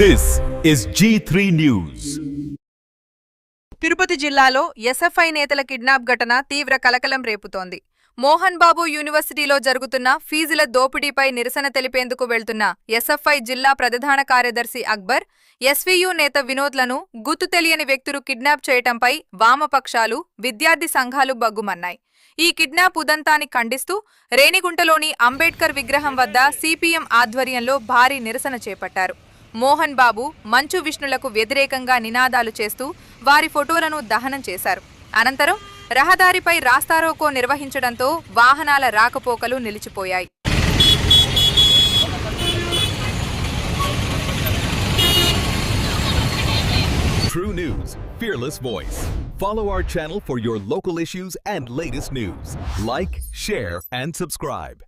This is G3 Tirupati జిల్లాలో SFI నేతల kidnap ఘటన తీవ్ర కలకలం రేపుతోంది. మోహన్ బాబు యూనివర్సిటీలో జరుగుతున్న ఫీజుల దోపిడీపై నిరసన తెలిపేందుకు వెళ్తున్న ఎస్ఎఫ్ఐ జిల్లా ప్రధాన కార్యదర్శి అక్బర్ ఎస్వీయూ నేత వినోద్లను గుర్తు తెలియని వ్యక్తులు కిడ్నాప్ చేయటంపై వామపక్షాలు విద్యార్థి సంఘాలు బగ్గుమన్నాయి. ఈ కిడ్నాప్ ఉదంతాన్ని ఖండిస్తూ రేణిగుంటలోని అంబేద్కర్ విగ్రహం వద్ద సిపిఎం ఆధ్వర్యంలో భారీ నిరసన చేపట్టారు. మోహన్ బాబు మంచు విష్ణులకు వ్యతిరేకంగా నినాదాలు చేస్తూ వారి ఫోటోలను దహనం చేశారు అనంతరం రహదారిపై రాస్తారోకో నిర్వహించడంతో వాహనాల రాకపోకలు నిలిచిపోయాయి True News, fearless voice. Follow our channel for your local issues and latest news. Like, share, and subscribe.